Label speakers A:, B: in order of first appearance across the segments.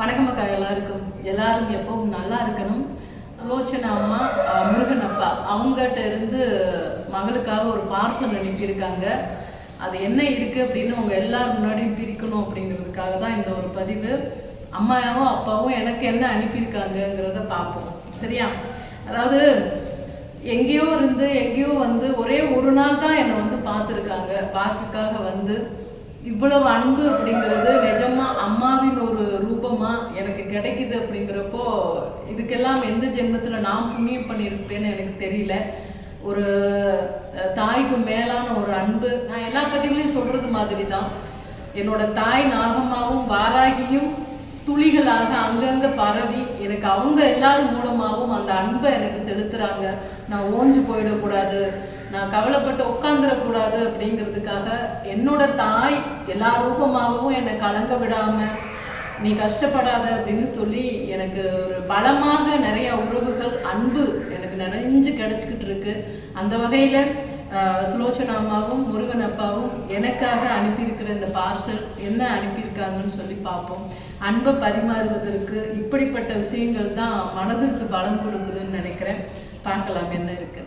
A: வணக்கம் அக்கா எல்லாருக்கும். எல்லாரும் எப்பவும் நல்லா இருக்கணும். சுலோச்சனா அம்மா முருகன் அப்பா அவங்ககிட்ட இருந்து மகளுக்காக ஒரு பார்சல் அனுப்பியிருக்காங்க. அது என்ன இருக்கு அப்படின்னு அவங்க எல்லாரும் முன்னாடியும் பிரிக்கணும் அப்படிங்கிறதுக்காக தான் இந்த ஒரு பதிவு. அம்மாவும் அப்பாவும் எனக்கு என்ன அனுப்பியிருக்காங்கங்கிறத பார்ப்போம். சரியா? அதாவது எங்கேயோ இருந்து எங்கேயோ வந்து ஒரே ஒரு நாள் தான் என்னை வந்து பார்த்துருக்காங்க. வாக்குக்காக வந்து இவ்வளவு அன்பு அப்படிங்கிறது நிஜமா அம்மாவின் ஒரு ரூபமா எனக்கு கிடைக்குது அப்படிங்கிறப்போ இதுக்கெல்லாம் எந்த ஜென்மத்தில் நான் புண்ணியம் பண்ணியிருப்பேன்னு எனக்கு தெரியல. ஒரு தாய்க்கு மேலான ஒரு அன்பு. நான் எல்லா பதிவுலையும் சொல்றது மாதிரி தான் என்னோட தாய் நாகமாவும் வாராகியும் துளிகளாக அங்கங்க பரவி எனக்கு அவங்க எல்லாரும் மூலமாகவும் அந்த அன்பை எனக்கு செலுத்துறாங்க. நான் ஓஞ்சு போயிடக்கூடாது. நான் கவலைப்பட்டு உட்காந்துடக்கூடாது அப்படிங்கிறதுக்காக என்னோட தாய் எல்லா ரூபமாகவும் என்னை கலங்க விடாமல் நீ கஷ்டப்படாத அப்படின்னு சொல்லி எனக்கு ஒரு பலமாக நிறைய உறவுகள் அன்பு எனக்கு நிறைஞ்சு கிடைச்சிக்கிட்டு இருக்கு. அந்த வகையில் ஆஹ், சுலோச்சனா அம்மாவும் முருகன் அப்பாவும் எனக்காக அனுப்பியிருக்கிற இந்த பார்சல் என்ன அனுப்பியிருக்காங்கன்னு சொல்லி பார்ப்போம். அன்பை பரிமாறுவதற்கு இப்படிப்பட்ட விஷயங்கள் தான் மனதிற்கு பலம் கொடுக்குதுன்னு நினைக்கிறேன். பார்க்கலாம் என்ன இருக்கு?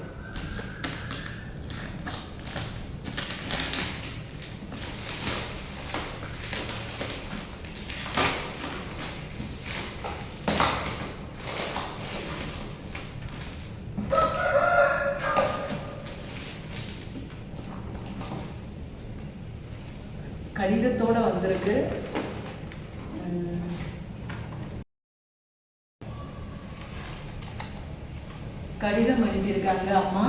A: கடிதம் எழுதியிருக்காங்க அம்மா.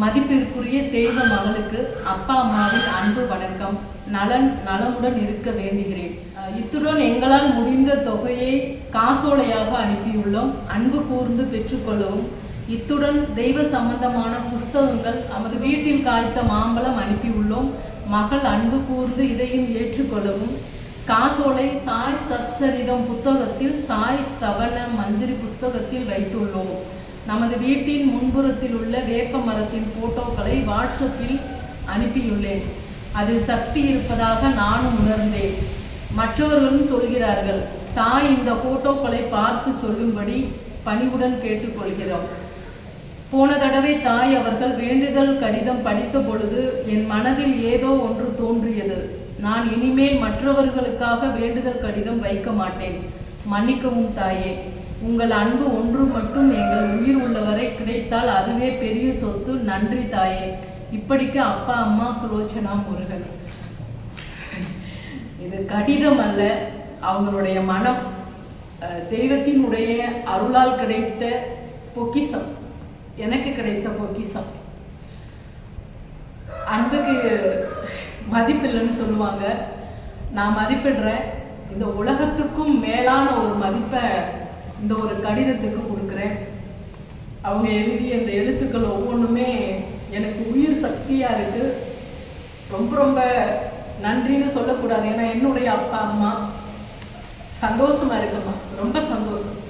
A: மதிப்பிற்குரிய தெய்வ மகளுக்கு அப்பா அம்மாவின் அன்பு வணக்கம். நலன் நலமுடன் இருக்க வேண்டுகிறேன். இத்துடன் எங்களால் முடிந்த தொகையை காசோலையாக அனுப்பியுள்ளோம். அன்பு கூர்ந்து பெற்றுக்கொள்ளவும். இத்துடன் தெய்வ சம்பந்தமான புஸ்தகங்கள் நமது வீட்டில் காய்த்த மாம்பழம் அனுப்பியுள்ளோம். மகள் அன்பு கூர்ந்து இதையும் ஏற்றுக்கொள்ளவும். காசோலை சாய் சச்சரிதம் புத்தகத்தில் சாய் ஸ்தவன மஞ்சரி புஸ்தகத்தில் வைத்துள்ளோம். நமது வீட்டின் முன்புறத்தில் உள்ள வேப்ப மரத்தின் போட்டோக்களை வாட்ஸ்அப்பில் அனுப்பியுள்ளேன். அதில் சக்தி இருப்பதாக நானும் உணர்ந்தேன். மற்றவர்களும் சொல்கிறார்கள் தாய் இந்த போட்டோக்களை பார்த்து சொல்லும்படி பணிவுடன் கேட்டுக்கொள்கிறோம். போன தடவை தாய் அவர்கள் வேண்டுதல் கடிதம் படித்த பொழுது என் மனதில் ஏதோ ஒன்று தோன்றியது. நான் இனிமேல் மற்றவர்களுக்காக வேண்டுதல் கடிதம் வைக்க மாட்டேன். மன்னிக்கவும் தாயே. உங்கள் அன்பு ஒன்று மட்டும் எங்கள் உயிர் உள்ளவரை கிடைத்தால் அதுவே பெரிய சொத்து. நன்றி தாயே. இப்படிக்கு அப்பா அம்மா சுலோச்சனா முருகன். இது கடிதம் அல்ல அவங்களுடைய மனம். தெய்வத்தினுடைய அருளால் கிடைத்த பொக்கிசம். எனக்கு கிடைத்த பொக்கிசம். அன்புக்கு மதிப்பில்லைன்னு சொல்லுவாங்க. நான் மதிப்பிடுறேன். இந்த உலகத்துக்கும் மேலான ஒரு மதிப்பை இந்த ஒரு கடிதத்துக்கு கொடுக்குறேன். அவங்க எழுதிய இந்த எழுத்துக்கள் ஒவ்வொன்றுமே எனக்கு உயிர் சக்தியாக இருக்குது ரொம்ப ரொம்ப நன்றின்னு சொல்லக்கூடாது. ஏன்னா என்னுடைய அப்பா அம்மா சந்தோஷமாக இருக்குமா ரொம்ப சந்தோஷம்.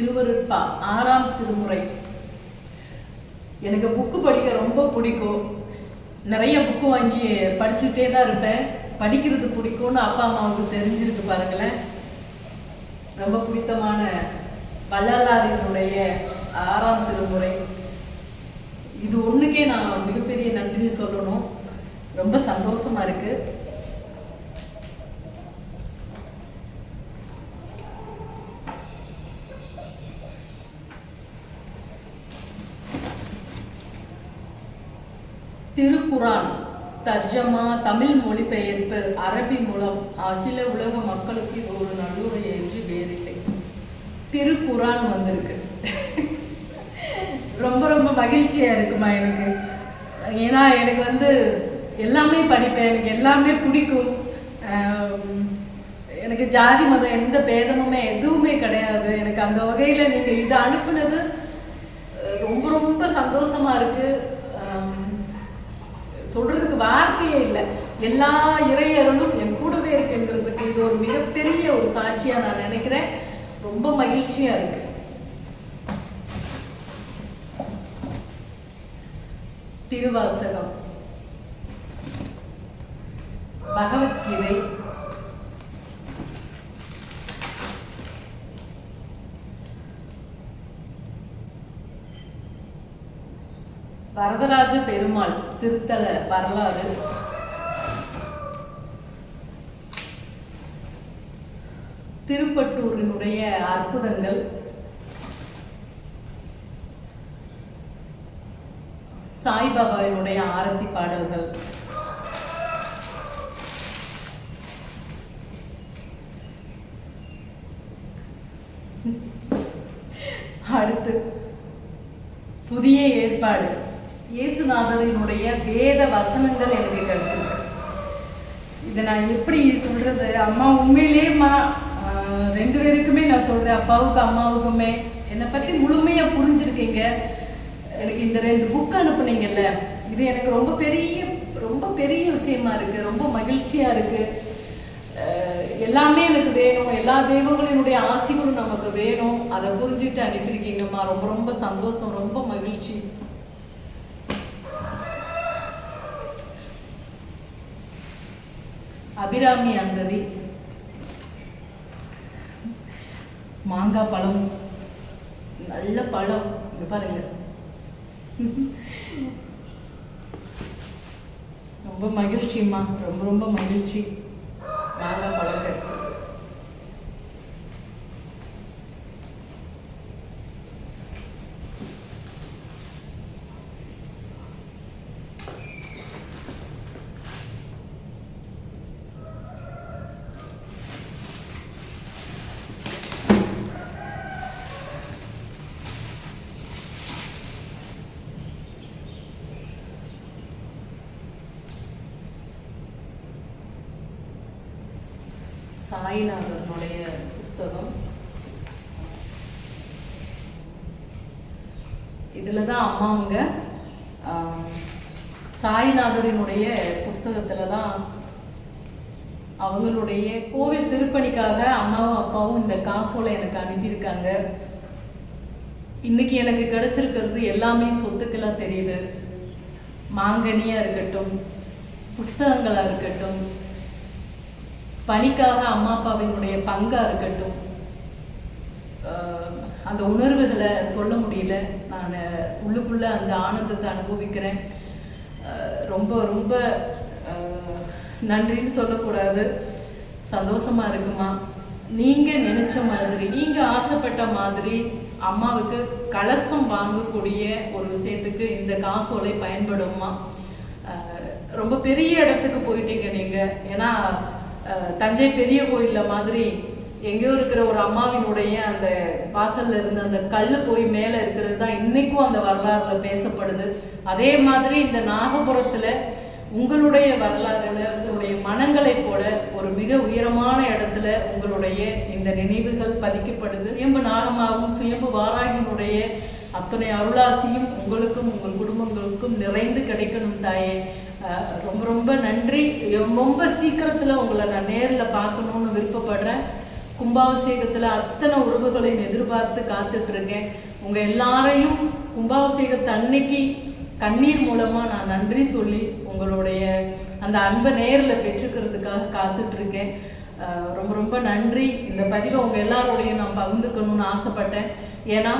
A: திருவருட்பா ஆறாம் திருமுறை. எனக்கு புக்கு படிக்க ரொம்ப பிடிக்கும். நிறைய புக்கு வாங்கி படிச்சுட்டே தான் இருப்பேன். படிக்கிறது பிடிக்கும்னு அப்பா அம்மாவுக்கு தெரிஞ்சிருக்கு பாருங்களேன். ரொம்ப பிடித்தமான வள்ளலாரினுடைய ஆறாம் திருமுறை. இது ஒன்றுக்கே நான் மிகப்பெரிய நன்றி சொல்லணும். ரொம்ப சந்தோஷமாக இருக்குது திருக்குரான் தர்ஜமா தமிழ் மொழிபெயர்ப்பு அரபி மூலம் அகில உலக மக்களுக்கு இது ஒரு நடுவுரை என்று வேறில்லை. திருக்குரான் வந்திருக்கு. ரொம்ப ரொம்ப மகிழ்ச்சியா இருக்குமா எனக்கு? ஏன்னா எனக்கு வந்து எல்லாமே படிப்பேன். எனக்கு எல்லாமே பிடிக்கும். எனக்கு ஜாதி மதம் எந்த பேதமுமே எதுவுமே கிடையாது. எனக்கு அந்த வகையில் நீங்கள் இதை அனுப்புனது ரொம்ப ரொம்ப சந்தோஷமா இருக்குது சொல்றதுக்கு வார்த்தையே இல்லை. எல்லா இறையர்களும் என் கூடவே இருக்குங்கிறதுக்கு இது ஒரு மிகப்பெரிய ஒரு சாட்சியா நான் நினைக்கிறேன். ரொம்ப மகிழ்ச்சியா இருக்கு. திருவாசகம். பகவத்கீதை வரதராஜ பெருமாள் திருத்தல வரலாறு. திருப்பட்டூரினுடைய அற்புதங்கள். சாய்பாபாவினுடைய ஆரத்தி பாடல்கள். அடுத்து புதிய ஏற்பாடு. இயேசுநாதரினுடைய வேத வசனங்கள் எனக்கு கிடைச்சிருக்கு. இதை நான் எப்படி சொல்றது? அம்மா உண்மையிலேயேம்மா ரெண்டு பேருக்குமே நான் சொல்றேன். அப்பாவுக்கு அம்மாவுக்குமே. என்னை பற்றி முழுமையா புரிஞ்சிருக்கீங்க. எனக்கு இந்த ரெண்டு புக் அனுப்புனீங்கல்ல இது எனக்கு ரொம்ப பெரிய ரொம்ப பெரிய விஷயமா இருக்கு. ரொம்ப மகிழ்ச்சியா இருக்கு. எல்லாமே எனக்கு வேணும். எல்லா தெய்வங்களினுடைய ஆசைகளும் நமக்கு வேணும். அதை புரிஞ்சுட்டு அனுப்பியிருக்கீங்கம்மா. ரொம்ப ரொம்ப சந்தோஷம். ரொம்ப மகிழ்ச்சி. அபிராமி அந்ததி. மாங்காய் பழம். நல்ல பழம். இங்க பாருங்க. ரொம்ப மகிழ்ச்சிம்மா. ரொம்ப ரொம்ப மகிழ்ச்சி. மாங்காய் பழம் சாய்நாதனுடைய புஸ்தகம். இதில் தான் அம்மாவுங்க சாய்நாதரினுடைய புஸ்தகத்தில் தான் அவங்களுடைய கோவில் திருப்பணிக்காக அம்மாவும் அப்பாவும் இந்த காசோலை எனக்கு அனுப்பியிருக்காங்க. இன்னைக்கு எனக்கு கிடைச்சிருக்கிறது எல்லாமே சொத்துக்கெல்லாம் தெரியுது. மாங்கனியா இருக்கட்டும் புஸ்தகங்களா இருக்கட்டும் பணிக்காக அம்மா அப்பாவினுடைய பங்காக இருக்கட்டும். அந்த உணர்வுகளை சொல்ல முடியல. நான் உள்ளுக்குள்ளே அந்த ஆனந்தத்தை அனுபவிக்கிறேன். ரொம்ப ரொம்ப நன்றின்னு சொல்லக்கூடாது. சந்தோஷமாக இருக்குமா? நீங்கள் நினச்ச மாதிரி நீங்கள் ஆசைப்பட்ட மாதிரி அம்மாவுக்கு கலசம் வாங்கக்கூடிய ஒரு விஷயத்துக்கு இந்த காசோலை பயன்படுமா? ரொம்ப பெரிய இடத்துக்கு போயிட்டீங்க நீங்கள் ஏன்னா தஞ்சை பெரிய கோயிலில் மாதிரி எங்கேயோ இருக்கிற ஒரு அம்மாவினுடைய அந்த வாசல்ல இருந்து அந்த கல் போய் மேலே இருக்கிறது தான் இன்னைக்கும் அந்த வரலாறுல பேசப்படுது. அதே மாதிரி இந்த நாகபுரத்துல உங்களுடைய வரலாறுல உங்களுடைய மனங்களைப் போல ஒரு மிக உயரமான இடத்துல உங்களுடைய இந்த நினைவுகள் பதிக்கப்படுது. சுயம்பு நாகமாகவும் சுயம்பு வாராகினுடைய அத்தனை அருளாசியும் உங்களுக்கும் உங்கள் குடும்பங்களுக்கும் நிறைந்து கிடைக்கணும் தாயே. ரொம்ப ரொம்ப நன்றி. ரொம்ப சீக்கிரத்தில் உங்களை நான் நேரில் பார்க்கணும்னு விருப்பப்படுறேன். கும்பாபிஷேகத்தில் அத்தனை உறவுகளையும் எதிர்பார்த்து காத்துட்ருக்கேன். உங்கள் எல்லாரையும் கும்பாபிஷேகத்தை அன்னைக்கு கண்ணீர் மூலமாக நான் நன்றி சொல்லி உங்களுடைய அந்த அன்பை நேரில் பெற்றுக்கிறதுக்காக காத்துட்ருக்கேன். ரொம்ப ரொம்ப நன்றி. இந்த பதிவை உங்கள் எல்லாரோடையும் நான் பகிர்ந்துக்கணும்னு ஆசைப்பட்டேன். ஏன்னா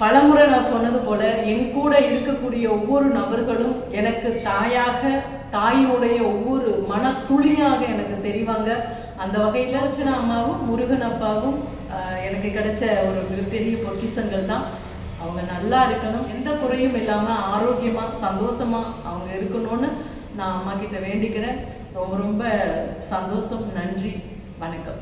A: பலமுறை நான் சொன்னது போல என் கூட இருக்கக்கூடிய ஒவ்வொரு நபர்களும் எனக்கு தாயாக தாயினுடைய ஒவ்வொரு மனத்துளியாக எனக்கு தெரிவாங்க. அந்த வகையில் லோச்சனா அம்மாவும் முருகன் அப்பாவும் எனக்கு கிடைச்ச ஒரு மிகப்பெரிய பொக்கிஷங்கள் தான். அவங்க நல்லா இருக்கணும். எந்த குறையும் இல்லாமல் ஆரோக்கியமாக சந்தோஷமாக அவங்க இருக்கணும்னு நான் அம்மா கிட்ட வேண்டிக்கிறேன். ரொம்ப ரொம்ப சந்தோஷம். நன்றி. வணக்கம்.